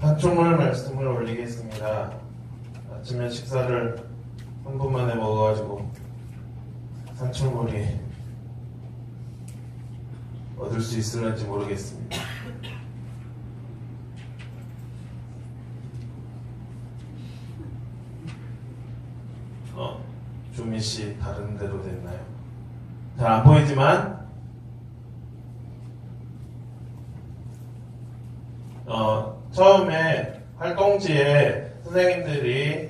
단충물 말씀을 올리겠습니다. 아침에 식사를 한분 만에 먹어가지고 산출물이 얻을 수 있을는지 모르겠습니다. 어, 주미 씨 다른 데로 됐나요? 잘 안 보이지만 어, 처음에 활동지에 선생님들이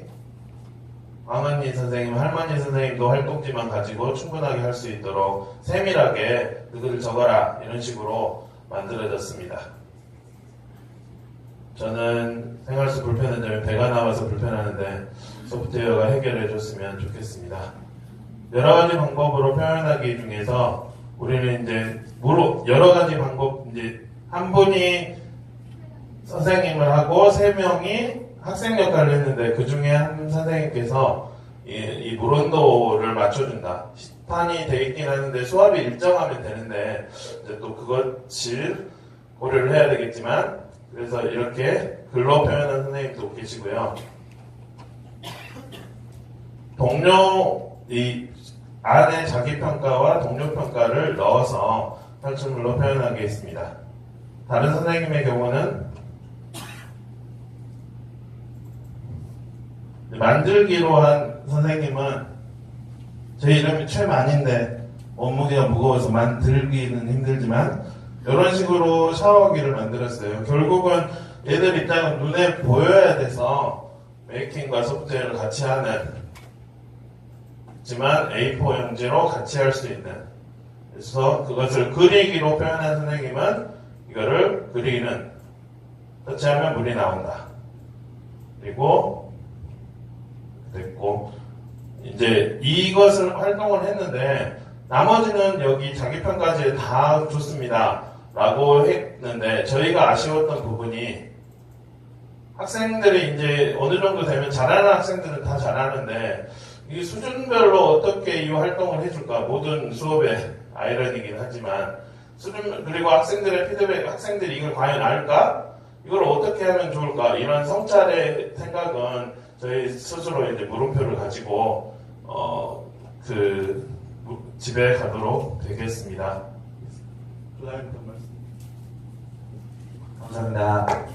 왕언니 선생님, 할머니 선생님도 활동지만 가지고 충분하게 할 수 있도록 세밀하게 그것을 적어라 이런 식으로 만들어졌습니다. 저는 생활수 불편한 점이 배가 나와서 불편하는데 소프트웨어가 해결해 줬으면 좋겠습니다. 여러 가지 방법으로 표현하기 중에서 우리는 이제 여러 가지 방법 이제 한 분이 선생님을 하고 세 명이 학생 역할을 했는데 그 중에 한 선생님께서 이, 이 물온도를 맞춰준다. 시판이 돼 있긴 하는데 수압이 일정하면 되는데 이제 또 그것을 고려를 해야 되겠지만 그래서 이렇게 글로 표현한 선생님도 계시고요. 동료 이 안에 자기 평가와 동료 평가를 넣어서 탈출물로 표현하게 했습니다. 다른 선생님의 경우는 만들기로 한 선생님은 제 이름이 최만인데 몸무게가 무거워서 만들기는 힘들지만 이런 식으로 샤워기를 만들었어요. 결국은 얘들 입장은 눈에 보여야 돼서 메이킹과 소프트웨어를 같이 하는 하지만 A4 용지로 같이 할 수 있는 그래서 그것을 그리기로 표현한 선생님은 이거를 그리는 터치하면 물이 나온다. 그리고 이것을 활동을 했는데 나머지는 여기 자기 평가지에 다 좋습니다. 라고 했는데 저희가 아쉬웠던 부분이 학생들이 이제 어느 정도 되면 잘하는 학생들은 다 잘하는데 이 수준별로 어떻게 이 활동을 해줄까? 모든 수업의 아이러니긴 하지만 수준 그리고 학생들의 피드백 학생들이 이걸 과연 알까? 이걸 어떻게 하면 좋을까? 이런 성찰의 생각은 저희 스스로 이제 물음표를 가지고 어 그 집에 가도록 되겠습니다. 감사합니다.